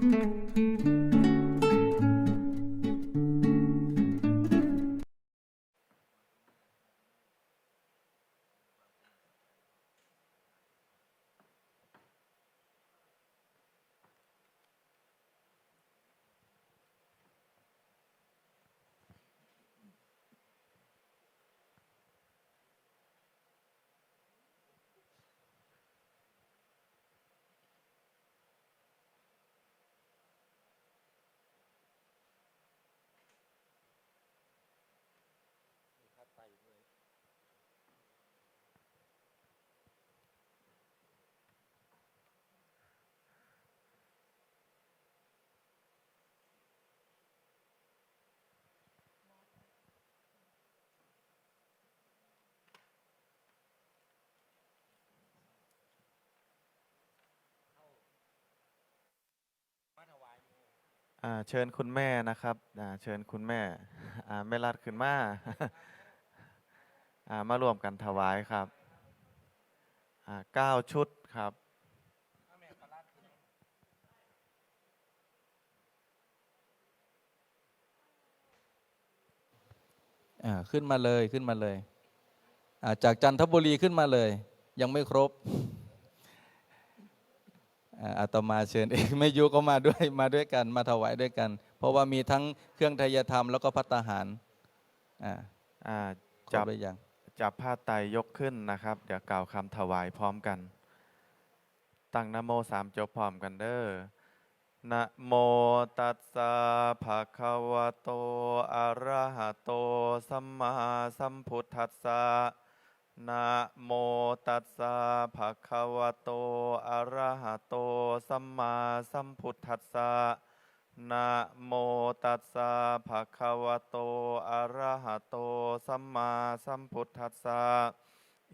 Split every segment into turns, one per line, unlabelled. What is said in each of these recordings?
อ่ เชิญคุณแม่นะครับเชิญคุณแม่แม่รัดขึ้นมาามารวมกันถวายครับเก้าชุดครับ
ขึ้นมาเลยขึ้นมาเลย จากจันทบุรีขึ้นมาเลย ยังไม่ครบ อ่าอาตมาเชิญเองไม่ยุก็มาด้วยมาด้วยกันมาถวายด้วยกัน เพราะว่ามีทั้งเครื่องไทยธรรมแล้วก็พัตตาหารอ่า
อ่า
คร
จั
บบหรือยัง
จับผ้าไตรยกขึ้นนะครับ เดี๋ยวกล่าวคำถวายพร้อมกัน ตั้งนะโมสามจบพร้อมกันเด้อนะโมตัสสะภะคะวะโตอะระหะโต สัมมาสัมพุทธัสสะ นะโมตัสสะภะคะวะโต อะระหะโต สัมมาสัมพุทธัสสะนะโมตัสสะภะคะวะโต อะระหะโต สัมมาสัมพุทธัสสะ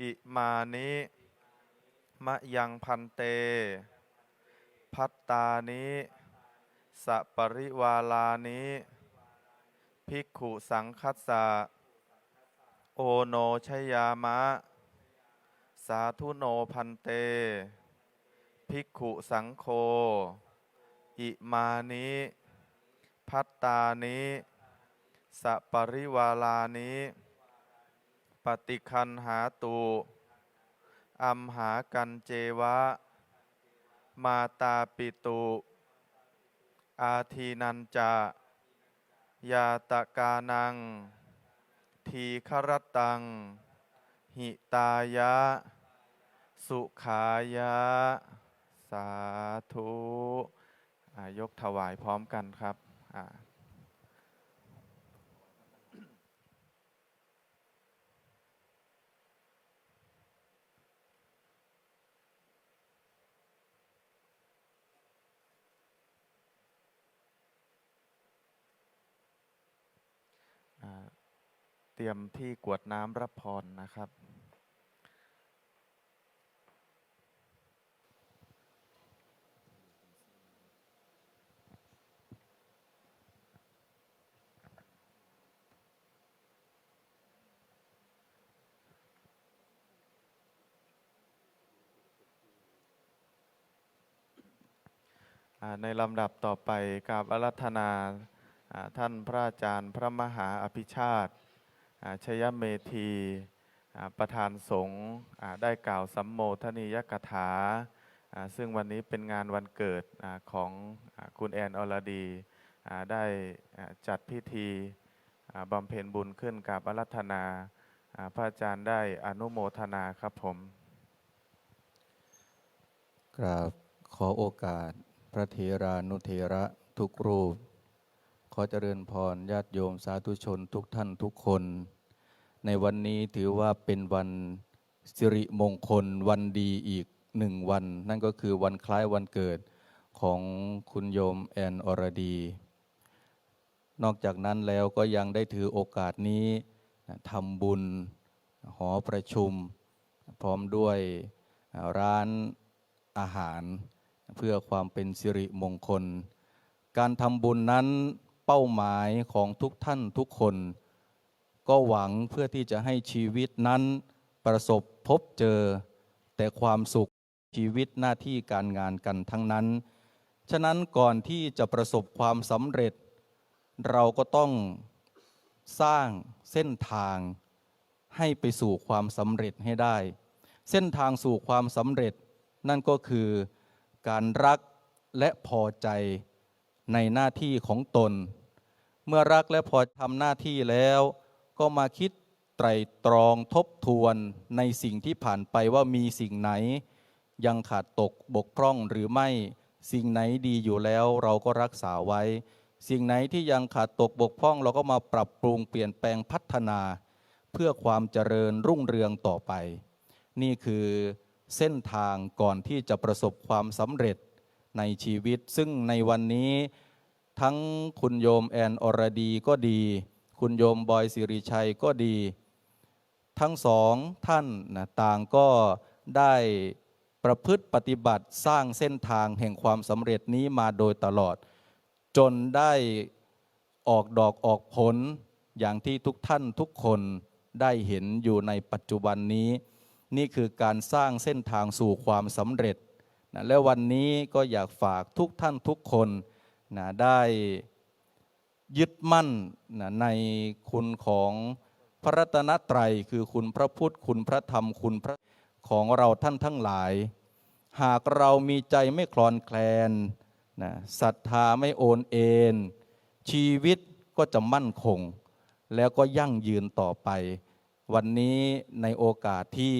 อิมานิมะยังพันเต พัตตานิสะปริวาลานิภิกขุสังคัสสะ โอโนชยามะ สาธุโนพันเต ภิกขุสังโฆอิมานิพัตตานิสะปริวาลานิปฏิคันหาตุอัมหากันเจวะ มาตาปิตุอาทีนันจะยาตะกานัง ทีครตัง หิตายะ สุขายะ สาธุยกถวายพร้อมกันครับ เตรียมที่กวดน้ำรับพรนะครับ ในลำดับต่อไปกราบอารัธนาท่านพระอาจารย์พระมหาอภิชาติ ชยเมธีประธานสงฆ์ได้กล่าวสัมโมทนียกถา ซึ่งวันนี้เป็นงานวันเกิดของคุณแอนอรดี ได้จัดพิธีบำเพ็ญบุญขึ้นกับอารัธนาพระอาจารย์ได้อนุโมทนาครับผม
กราบขอโอกาสพระเถรานุเถระทุกรูป ขอเจริญพรญาติโยมสาธุชนทุกท่านทุกคน ในวันนี้ถือว่าเป็นวันสิริมงคลวันดีอีกหนึ่งวัน นั่นก็คือวันคล้ายวันเกิดของคุณโยมแอนอรดี นอกจากนั้นแล้วก็ยังได้ถือโอกาสนี้ทำบุญหอประชุม พร้อมด้วยร้านอาหาร เพื่อความเป็นสิริมงคล การทำบุญนั้น เป้าหมายของทุกท่านทุกคน ก็หวังเพื่อที่จะให้ชีวิตนั้นประสบพบเจอ แต่ความสุขชีวิตหน้าที่การงานกันทั้งนั้น ฉะนั้นก่อนที่จะประสบความสำเร็จ เราก็ต้องสร้างเส้นทางให้ไปสู่ความสำเร็จให้ได้ เส้นทางสู่ความสำเร็จนั่นก็คือการรักและพอใจ ในหน้าที่ของตน เมื่อรักและพอทำหน้าที่แล้ว ก็มาคิดไตรตรองทบทวนในสิ่งที่ผ่านไปว่ามีสิ่งไหน ยังขาดตกบกพร่องหรือไม่สิ่งไหนดีอยู่แล้วเราก็รักษาไว้ สิ่งไหนที่ยังขาดตกบกพร่องเราก็มาปรับปรุงเปลี่ยนแปลงพัฒนา เพื่อความเจริญรุ่งเรืองต่อไป นี่คือเส้นทางก่อนที่จะประสบความสำเร็จ ในชีวิต ซึ่งในวันนี้ทั้งคุณโยมแอนอรดีก็ดี คุณโยมบอยสิริชัยก็ดี ทั้งสองท่านนะต่างก็ได้ประพฤติปฏิบัติสร้างเส้นทางแห่งความสำเร็จนี้มาโดยตลอด จนได้ออกดอกออกผลอย่างที่ทุกท่านทุกคนได้เห็นอยู่ในปัจจุบันนี้ นี่คือการสร้างเส้นทางสู่ความสำเร็จ นะและวันนี้ก็อยากฝากทุกท่านทุกคนนะได้ยึดมั่นนะในคุณของพระรัตนตรัยคือคุณพระพุทธคุณพระธรรมคุณพระของเราท่านทั้งหลาย หากเรามีใจไม่คลอนแคลนนะศรัทธาไม่โอนเอ็นชีวิตก็จะมั่นคง แล้วก็ยั่งยืนต่อไป วันนี้ในโอกาสที่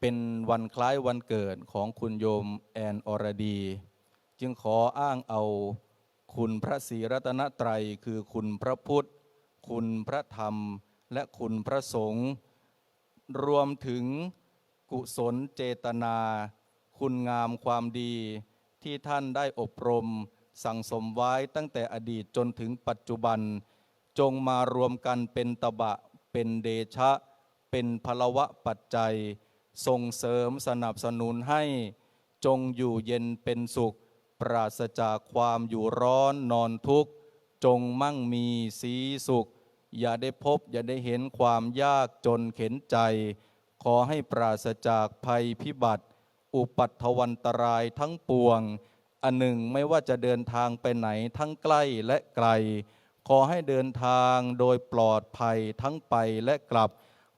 เป็นวันคล้ายวันเกิดของคุณโยมแอนอรดี จึงขออ้างเอาคุณพระศรีรัตนตรัย คือคุณพระพุทธ คุณพระธรรม และคุณพระสงฆ์รวมถึงกุศลเจตนา คุณงามความดีที่ท่านได้อบรม สั่งสมไว้ตั้งแต่อดีตจนถึงปัจจุบัน จงมารวมกันเป็นตบะ เป็นเดชะ เป็นพลวะปัจจัย ส่งเสริมสนับสนุนให้จงอยู่เย็นเป็นสุข ปราศจากความอยู่ร้อนนอนทุกข์ จงมั่งมีสีสุข อย่าได้พบอย่าได้เห็นความยากจนเข็นใจ ขอให้ปราศจากภัยพิบัติ อุปัตถวันตรายทั้งปวง อันหนึ่งไม่ว่าจะเดินทางไปไหนทั้งใกล้และไกล ขอให้เดินทางโดยปลอดภัยทั้งไปและกลับ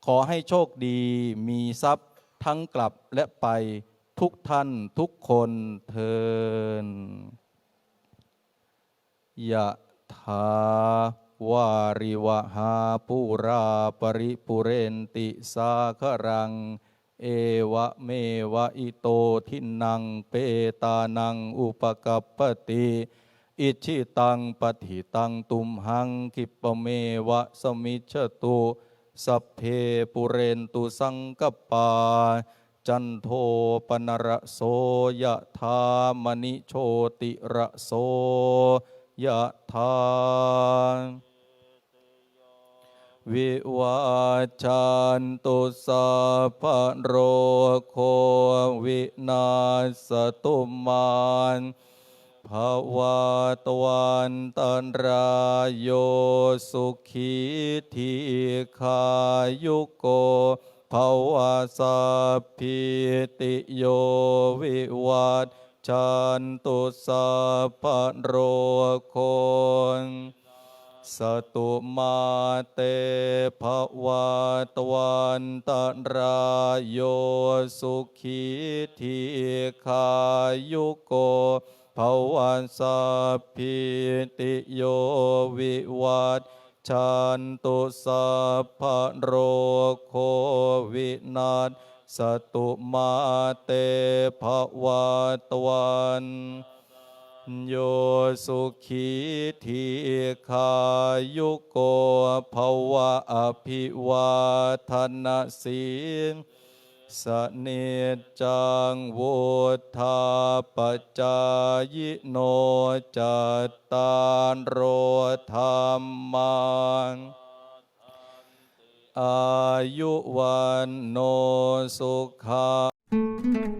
ขอให้โชคดีมีทรัพย์ ทั้งกลับและไปทุกท่านทุกคนเทินยะถาวาริวหาปุราปริปุเรนติสาครัง เอวะเมวะอิโตทินังเปตานังอุปกัปปติอิชิตังปฏิตังตุมหังคิปเมวะสมิจฉตุ สัพเพปุเรนตุสังกปา จันโทปนระโสยะธามณิโชติระโสยะธาวิวาจันตุสัพพะโรโควินาสตุมาน ภาวะตวันตันรายโยสุขีทีขายุโกภาวะสัพพิติโยวิวัตจันตุสัพพโรโคสตุมาเตภวะตวันตรายโยสุขีทีขายุโก ภวันสัพพิติโยวิวัตชันตุสัพพโรโควินาศสตุมาเตภวะตวันโยสุขีทีขายุโกภวะอภิวาทนาสีล สเนจังวุธาปจายโนจัตตารโรธรรมังอายุวันโนสุขั